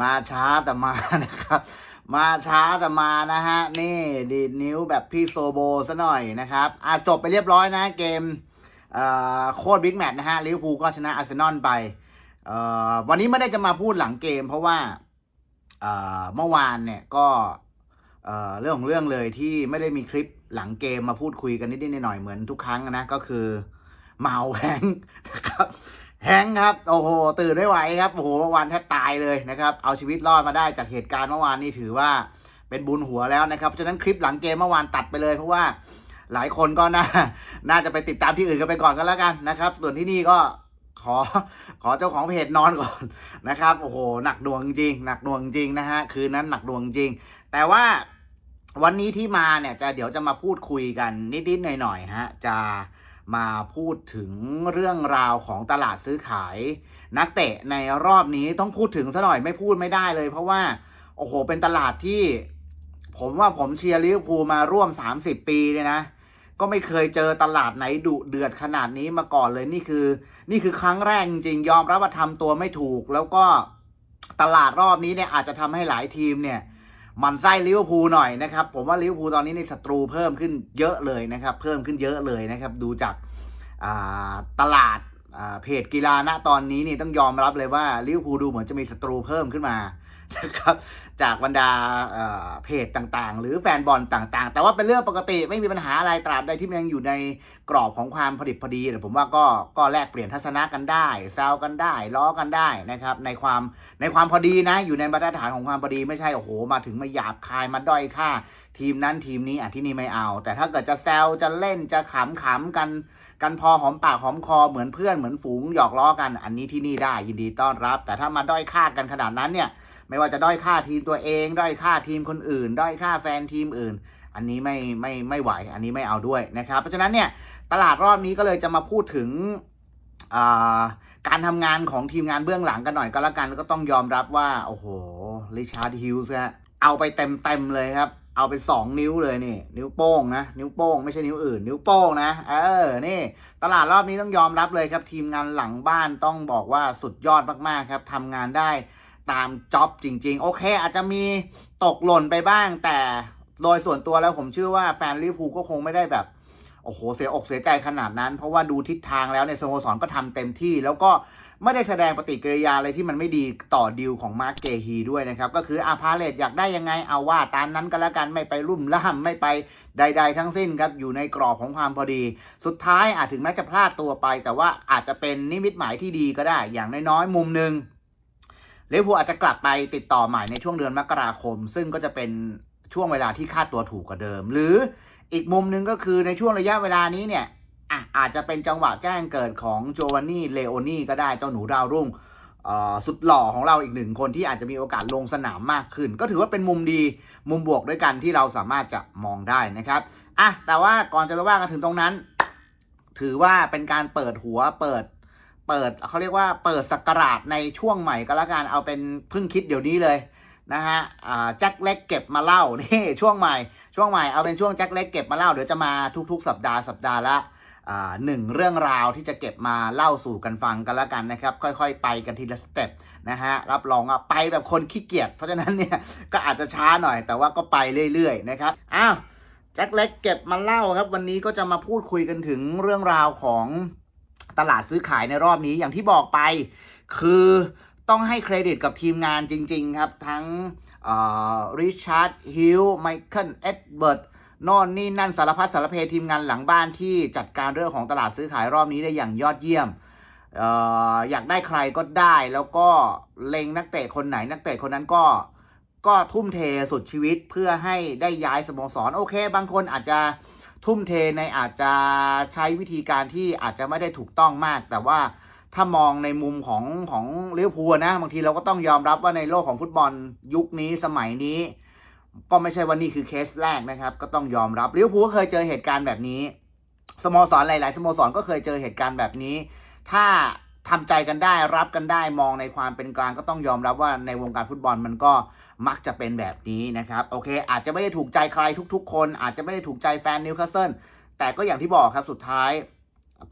มาช้าแต่มานะครับ มาช้าแต่มานะฮะ นี่ดีดนิ้วแบบพี่โซโบซะหน่อยนะครับ อะจบไปเรียบร้อยนะเกมเโคตรบิ๊กแมตช์นะฮะลิเวอร์พูลก็ชนะอาร์เซนอลไป วันนี้ไม่ได้จะมาพูดหลังเกม เพราะว่าเมื่อวานเนี่ยก็เอ่อเรื่องของเรื่องเลยที่ไม่ได้มีคลิปหลังเกมมาพูดคุยกันนิดๆหน่อยๆเหมือนทุกครั้งนะ ก็คือเมาแฮงนะครับ แฮงครับโอ้โหตื่นไม่ไหวครับโอ้โหเมื่อวานแทบตายเลยนะครับเอาชีวิตรอดมาได้จากเหตุการณ์เมื่อวานนี่ถือว่าเป็นบุญหัวแล้วนะครับฉะนั้นคลิปหลังเกมเมื่อวานตัดไปเลยเพราะว่าหลายคนก็น่าน่าจะไปติดตามที่อื่นกันไปก่อนกันแล้วกันนะครับ ส่วนที่นี่ก็ขอขอเจ้าของเพจนอนก่อนนะครับโอ้โหหนักดวงจริงหนักดวงจริงนะฮะคืนนั้นหนักดวงจริง แต่ว่าวันนี้ที่มาเนี่ยจะเดี๋ยวจะมาพูดคุยกันนิดๆหน่อยๆฮะจะ มาพูดถึงเรื่องราวของตลาดซื้อขาย นักเตะในรอบนี้ต้องพูดถึงซะหน่อยไม่พูดไม่ได้เลย เพราะว่าโอ้โหเป็นตลาดที่ผมว่าผมเชียร์ลิเวอร์พูลมาร่วม 30 ปีเนี่ยนะ ก็ไม่เคยเจอตลาดไหนดุเดือดขนาดนี้มาก่อนเลยนี่คือ นี่คือครั้งแรกจริงๆยอมรับว่าทำตัวไม่ถูก แล้วก็ตลาดรอบนี้เนี่ยอาจจะทำให้หลายทีมเนี่ย มันไส้ลิเวอร์พูลหน่อยนะครับ ผมว่าลิเวอร์พูลตอนนี้ในศัตรูเพิ่มขึ้นเยอะเลยนะครับ เพิ่มขึ้นเยอะเลยนะครับ ดูจากาตลาดาเพจกีฬาณตอนนี้นี่ต้องยอมรับเลยว่าลิเวอร์พูลดูเหมือนจะมีศัตรูเพิ่มขึ้นมา นะครับจากบรรดาเพจต่างๆ หรือแฟนบอลต่างๆ แต่ว่าเป็นเรื่องปกติไม่มีปัญหาอะไรตราบใดที่ยังอยู่ในกรอบของความพอดิบพอดีผมว่าก็ก็แลกเปลี่ยนทัศนะกันได้แซวกันได้ล้อกันได้นะครับในความในความพอดีนะอยู่ในมาตรฐานของความพอดีไม่ใช่โอ้โหมาถึงมาหยาบคายมาด้อยค่า ทีมนั้นทีมนี้อะที่นี่ไม่เอา แต่ถ้าเกิดจะแซวจะเล่นจะขำขำกันกันพอหอมปากหอมคอเหมือนเพื่อนเหมือนฝูงหยอกล้อกัน อันนี้ที่นี่ได้ยินดีต้อนรับ แต่ถ้ามาด้อยค่ากันขนาดนั้นเนี่ย ไม่ว่าจะด้อยค่าทีมตัวเอง ด้อยค่าทีมคนอื่น ด้อยค่าแฟนทีมอื่น อันนี้ไม่ไม่ไม่ไหว อันนี้ไม่เอาด้วยนะครับ เพราะฉะนั้นเนี่ยตลาดรอบนี้ก็เลยจะมาพูดถึงาการทำงานของทีมงานเบื้องหลังกันหน่อยก็แล้วกันแล้วก็ต้องยอมรับว่า โอ้โหริชาร์ดฮิลส์ฮะเอาไปเต็มเต็มเลยครับ เอาไปสองนิ้วเลยนี่ นิ้วโป้งนะ นิ้วโป้งไม่ใช่นิ้วอื่น นิ้วโป้งนะ เออ นี่ ตลาดรอบนี้ต้องยอมรับเลยครับ ทีมงานหลังบ้านต้องบอกว่าสุดยอดมากๆครับทำงานได้ ตามจ็อบจริง ๆ โอเค อาจจะมีตกหล่นไปบ้าง แต่โดยส่วนตัวแล้วผมเชื่อว่าแฟนลิเวอร์พูลก็คงไม่ได้แบบ โอ้โห เสียอกเสียใจขนาดนั้น เพราะว่าดูทิศทางแล้วในยสโมสรก็ทำเต็มที่ แล้วก็ไม่ได้แสดงปฏิกิริยาอะไรที่มันไม่ดีต่อดีลของมาร์กเกฮีด้วยนะครับ ก็คืออาพาเลตอยากได้ยังไงเอาว่าตามนั้นก็แล้วกันไม่ไปรุ่มล่ามไม่ไปใด ๆ ทั้งสิ้นครับ อยู่ในกรอบของความพอดี สุดท้ายอาจถึงแม้จะพลาดตัวไป แต่ว่าอาจจะเป็นนิมิตหมายที่ดีก็ได้ อย่างน้อยๆมุมหนึ่ง ลิเวอร์พูอาจจะกลับไปติดต่อใหม่ในช่วงเดือนมกราคม ซึ่งก็จะเป็นช่วงเวลาที่ค่าตัวถูกกว่าเดิม หรืออีกมุมหนึ่งก็คือในช่วงระยะเวลานี้เนี่ยอะอาจจะเป็นจังหวะแจ้งเกิดของโจวานนี่เลโอนี่ก็ได้เจ้าหนูดาวรุ่งสุดหล่อของเราอีกหนึ่งคนที่อาจจะมีโอกาสลงสนามมากขึ้น ก็ถือว่าเป็นมุมดีมุมบวกด้วยกันที่เราสามารถจะมองได้นะครับอะแต่ว่าก่อนจะไปว่ากันถึงตรงนั้น ถือว่าเป็นการเปิดหัวเปิด เปิดเขาเรียกว่าเปิดสกราชในช่วงใหม่ก็แล้วกันเอาเป็นเพิ่งคิดเดี๋ยวนี้เลยนะฮะแจ็คเล็กเก็บมาเล่านี่ช่วงใหม่ช่วงใหม่เอาเป็นช่วงแจ็คเล็กเก็บมาเล่าเดี๋ยวจะมาทุก ๆ สัปดาห์สัปดาห์ละหนึ่งเรื่องราวที่จะเก็บมาเล่าสู่กันฟังกันแล้วกันนะครับ ค่อยๆ ไปกันทีละสเต็ปนะฮะรับรองว่าไปแบบคนขี้เกียจเพราะฉะนั้นเนี่ยก็อาจจะช้าหน่อยแต่ว่าก็ไปเรื่อยๆนะครับอ้าวแจ็คเล็กเก็บมาเล่าครับ วันนี้ก็จะมาพูดคุยกันถึงเรื่องราวของ ตลาดซื้อขายในรอบนี้อย่างที่บอกไป คือต้องให้เครดิตกับทีมงานจริง ๆ ครับ ทั้งริชาร์ดฮิลไมเคิลเอ็ดเบิร์ดน่นนี่นั่นสารพัดสารเพทีมงานหลังบ้านที่จัดการเรื่องของตลาดซื้อขายรอบนี้ได้อย่างยอดเยี่ยมอออยากได้ใครก็ได้แล้วก็เล็งนักเตะคนไหนนักเตะคนนั้นก็ก็ทุ่มเทสุดชีวิตเพื่อให้ได้ย้ายสโมสรโอเค บางคนอาจจะ ทุ่มเทในอาจจะใช้วิธีการที่อาจจะไม่ได้ถูกต้องมาก แต่ว่าถ้ามองในมุมของของเลิเวพูลนะ บางทีเราก็ต้องยอมรับว่าในโลกของฟุตบอลยุคนี้สมัยนี้ ก็ไม่ใช่ว่านี่คือเคสแรกนะครับ ก็ต้องยอมรับเลิเวพูลก็เคยเจอเหตุการณ์แบบนี้สโมสรหลาย ๆ สโมสรก็เคยเจอเหตุการณ์แบบนี้ ถ้าทำใจกันได้รับกันได้มองในความเป็นกลางก็ต้องยอมรับว่าในวงการฟุตบอลมันก็ มักจะเป็นแบบนี้นะครับโอเค อาจจะไม่ได้ถูกใจใครทุก ๆ คน อาจจะไม่ได้ถูกใจแฟนนิวคาสเซิลแต่ก็อย่างที่บอกครับสุดท้าย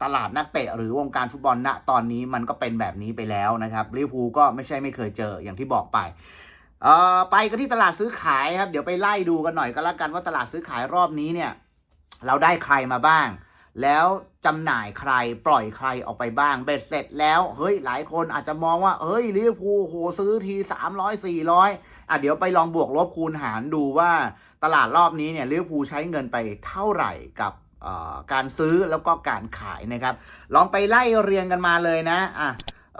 ตลาดนักเตะหรือวงการฟุตบอลณตอนนี้มันก็เป็นแบบนี้ไปแล้วนะครับลิเวอร์พูลก็ไม่ใช่ไม่เคยเจออย่างที่บอกไปเอ่อไปกันที่ตลาดซื้อขายครับ เดี๋ยวไปไล่ดูกันหน่อยก็แล้วกันว่าตลาดซื้อขายรอบนี้เนี่ย เราได้ใครมาบ้าง แล้วจำหน่ายใครปล่อยใครออกไปบ้าง เบ็ดเสร็จแล้ว เฮ้ย หลายคนอาจจะมองว่า เฮ้ยลิเวอร์พูลโหซื้อที300 400อะเดี๋ยวไปลองบวกลบคูณหารดูว่าตลาดรอบนี้เนี่ยลิเวอร์พูลใช้เงินไปเท่าไหร่กับการซื้อแล้วก็การขายนะครับ ลองไปไล่เรียงกันมาเลยนะอะ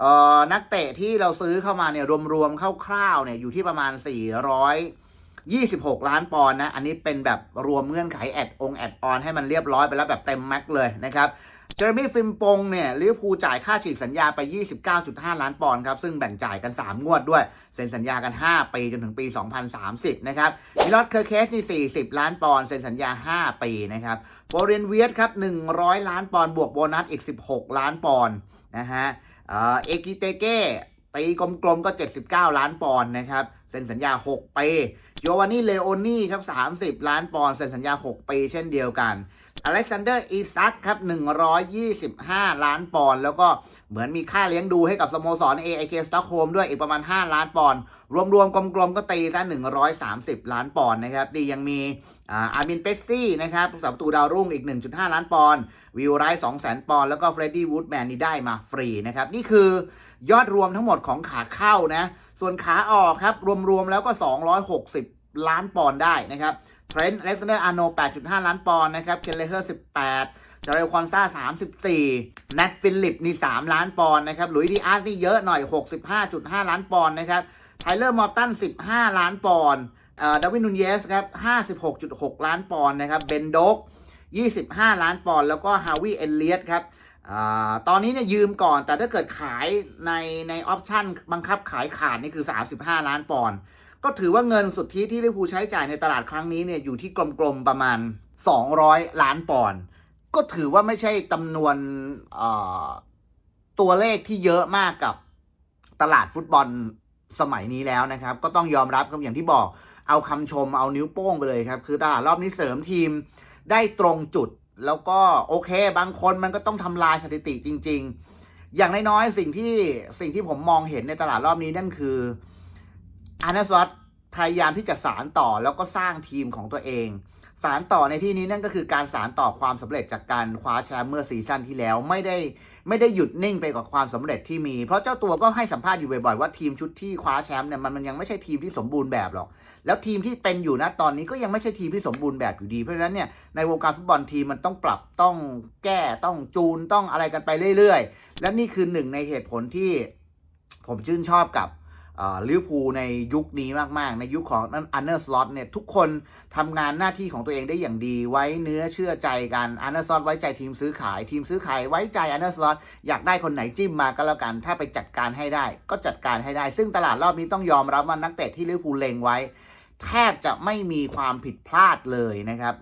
ออนักเตะที่เราซื้อเข้ามาเนี่ยรวมๆคร่าวๆเนี่ยอยู่ที่ประมาณ 26 ล้านปอนด์นะ อันนี้เป็นแบบรวมเงื่อนไขแอดองแอดออนให้มันเรียบร้อยไปแล้วแบบเต็มแม็กเลยนะครับเจอร์มี่ฟิมปงเนี่ยลิเวอร์พูลจ่ายค่าฉีกสัญญาไป 29.5 ล้านปอนด์ครับ ซึ่งแบ่งจ่ายกัน 3 งวดด้วย เซ็นสัญญากัน 5 ปีจนถึงปี 2030 นะครับมิลอตเคอร์เคสนี่ 40 ล้านปอนด์เซ็นสัญญา 5 ปีนะครับโบเรนเวียสครับ 100 ล้านปอนด์บวกโบนัสอีก 16 ล้านปอนด์นะฮะเอ่อเอกิเตเก้ตีกลมๆก็ 79 ล้านปอนด์นะครับเซ็นสัญญา 6 ปี โยวานนี่เลโอนี่ครับ 30 ล้านปอนด์เซ็นสัญญา 6 ปีเช่นเดียวกันอเล็กซานเดอร์อีซักครับ 125 ล้านปอนด์แล้วก็เหมือนมีค่าเลี้ยงดูให้กับสโมสร AIK Stockholm ด้วยอีกประมาณ 5 ล้านปอนด์รวมๆกลมๆ ก็ตีซะ130 ล้านปอนด์นะครับดียังมีอาร์มินเปซี่นะครับผู้สาประตูดาวรุ่งอีก 1.5 ล้านปอนด์วิวไรท์200,000ปอนด์แล้วก็เฟรดดี้วูดแมนนี่ได้มาฟรีนะครับ นี่คือยอดรวมทั้งหมดของขาเข้านะ ส่วนขาออกครับ รวมๆแล้วก็ 260 ล้านปอนด์ได้นะครับเทรนต์เล็กซานเดอร์อาร์โน8.5 ล้านปอนด์นะครับเคนเลเฮอร์ 18จาเรลคอนซ่า 34แนทฟิลลิปนี่ 3 ล้านปอนด์นะครับ หลุยดีอาร์สนี่เยอะหน่อย 65.5 ล้านปอนด์นะครับ ไทเลอร์มอร์ตัน 15 ล้านปอนด์เอ่อดาวินนูนเยสครับ 56.6 ล้านปอนด์นะครับ เบนโดก25 ล้านปอนด์ แล้วก็ฮาวิเอลเลียตครับ ตอนนี้เนี่ยยืมก่อน แต่ถ้าเกิดขายในในออปชันบังคับขายขาดนี่คือ 35 ล้านปอนด์ก็ถือว่าเงินสุทธิที่ลิเวอร์พูลใช้จ่ายในตลาดครั้งนี้เนี่ยอยู่ที่กลมๆประมาณ 200 ล้านปอนด์ก็ถือว่าไม่ใช่จำนวนตัวเลขที่เยอะมากกับตลาดฟุตบอลสมัยนี้แล้วนะครับ ก็ต้องยอมรับครับอย่างที่บอกเอาคำชมเอานิ้วโป้งไปเลยครับ คือตลาดรอบนี้เสริมทีมได้ตรงจุด แล้วก็โอเค บางคนมันก็ต้องทำลายสถิติจริง ๆ อย่างน้อยๆสิ่งที่สิ่งที่ผมมองเห็นในตลาดรอบนี้นั่นคืออาร์เนสลอตพยายามที่จะสารต่อแล้วก็สร้างทีมของตัวเอง สารต่อในที่นี้นั่นก็คือการสารต่อความสำเร็จจากการคว้าแชมป์เมื่อซีซั่นที่แล้วไม่ได้ ไม่ได้หยุดนิ่งไปกับความสำเร็จที่มี เพราะเจ้าตัวก็ให้สัมภาษณ์อยู่บ่อยๆว่าทีมชุดที่คว้าแชมป์เนี่ยมันมันยังไม่ใช่ทีมที่สมบูรณ์แบบหรอก แล้วทีมที่เป็นอยู่นะตอนนี้ก็ยังไม่ใช่ทีมที่สมบูรณ์แบบอยู่ดี เพราะฉะนั้นเนี่ยในวงการฟุตบอลทีมมันต้องปรับต้องแก้ต้องจูนต้องอะไรกันไปเรื่อย ๆ และนี่คือหนึ่งในเหตุผลที่ผมชื่นชอบกับ ลิเวอร์พูลในยุคนี้มาก ๆ ในยุคของอันเนอร์สล็อตเนี่ยทุกคนทำงานหน้าที่ของตัวเองได้อย่างดีไว้เนื้อเชื่อใจกันอันเนอร์สล็อตไว้ใจทีมซื้อขาย ทีมซื้อขายไว้ใจอันเนอร์สล็อตอยากได้คนไหนจิ้มมาก็แล้วกัน ถ้าไปจัดการให้ได้ ก็จัดการให้ได้ ซึ่งตลาดรอบนี้ต้องยอมรับว่านักเตะที่ลิเวอร์พูลเลงไว้ แทบจะไม่มีความผิดพลาดเลยนะครับ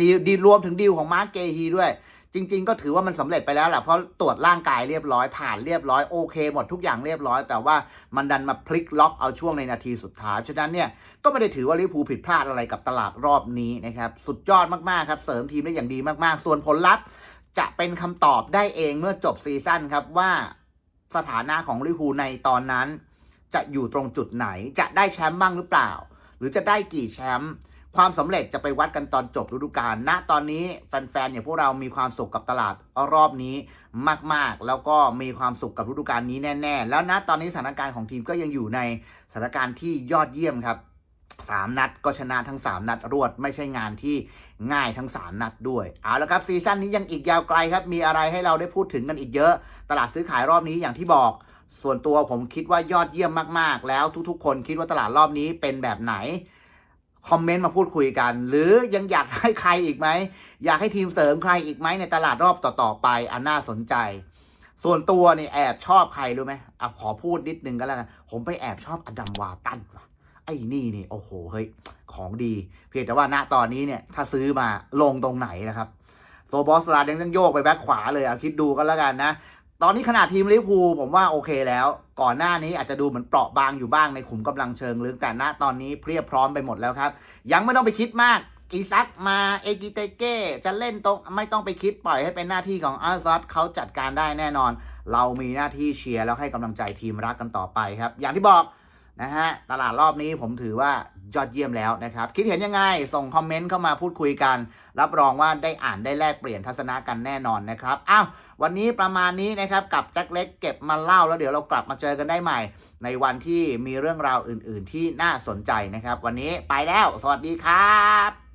ดีดีรวมถึงดีลของมาร์กเกฮีด้วย จริง ๆ ก็ถือว่ามันสำเร็จไปแล้วแหละเพราะตรวจร่างกายเรียบร้อยผ่านเรียบร้อยโอเค หมดทุกอย่างเรียบร้อย แต่ว่ามันดันมาพลิกล็อกเอาช่วงในนาทีสุดท้ายฉะนั้นเนี่ยก็ไม่ได้ถือว่าลิเวอร์พูลผิดพลาดอะไรกับตลาดรอบนี้นะครับสุดยอดมากๆครับเสริมทีมได้อย่างดีมากๆ ส่วนผลลัพธ์จะเป็นคำตอบได้เองเมื่อจบซีซั่นครับว่าสถานะของลิเวอร์พูลในตอนนั้น จะอยู่ตรงจุดไหนจะได้แชมป์บ้างหรือเปล่า หรือจะได้กี่แชมป์ ความสำเร็จจะไปวัดกันตอนจบฤดูกาลณตอนนี้แฟนๆอย่างพวกเรามีความสุขกับตลาดรอบนี้มากๆ แล้วก็มีความสุขกับฤดูกาลนี้แน่ ๆ แล้วณตอนนี้สถานการณ์ของทีมก็ยังอยู่ในสถานการณ์ที่ยอดเยี่ยมครับสามนัดก็ชนะทั้ง 3 นัดรวดไม่ใช่งานที่ง่ายทั้ง 3 นัดด้วย เอาละครับซีซั่นนี้ยังอีกยาวไกลครับ มีอะไรให้เราได้พูดถึงกันอีกเยอะ ตลาดซื้อขายรอบนี้อย่างที่บอก ส่วนตัวผมคิดว่ายอดเยี่ยมมาก ๆ แล้วทุกๆ คนคิดว่าตลาดรอบนี้เป็นแบบไหน คอมเมนต์มาพูดคุยกัน หรือยังอยากให้ใครอีกไหม อยากให้ทีมเสริมใครอีกไหมในตลาดรอบต่อๆไปอันน่าสนใจ ส่วนตัวนี่แอบชอบใครรู้ไหมอะขอพูดนิดนึงก็แล้วกันผมไปแอบชอบอดัมวาตันว่ะไอ้นี่นี่โอ้โหเฮ้ยของดี เพียงแต่ว่าณตอนนี้เนี่ยถ้าซื้อมาลงตรงไหนนะครับโซบอสลาดยังต้องโยกไปแบ็คขวาเลยเอาคิดดูกันแล้วกันนะ ตอนนี้ขนาดทีมลิเวอร์พูลผมว่าโอเคแล้ว ก่อนหน้านี้อาจจะดูเหมือนเปราะบางอยู่บ้างในขุมกำลังเชิงลึกแต่ณตอนนี้เพรียบพร้อมไปหมดแล้วครับ ยังไม่ต้องไปคิดมากกีซักมาเอกิเตเก้จะเล่นตรงไม่ต้องไปคิดปล่อยให้เป็นหน้าที่ของอาร์ซัตเขาจัดการได้แน่นอน เรามีหน้าที่เชียร์แล้วให้กำลังใจทีมรักกันต่อไปครับ อย่างที่บอก นะฮะตลาดรอบนี้ผมถือว่ายอดเยี่ยมแล้วนะครับ คิดเห็นยังไง ส่งคอมเมนต์เข้ามาพูดคุยกัน รับรองว่าได้อ่านได้แลกเปลี่ยนทัศนะกันแน่นอนนะครับอ้าววันนี้ประมาณนี้นะครับกับแจ็คเล็กเก็บมาเล่าแล้วเดี๋ยวเรากลับมาเจอกันได้ใหม่ ในวันที่มีเรื่องราวอื่น ๆ ที่น่าสนใจนะครับ วันนี้ไปแล้ว สวัสดีครับ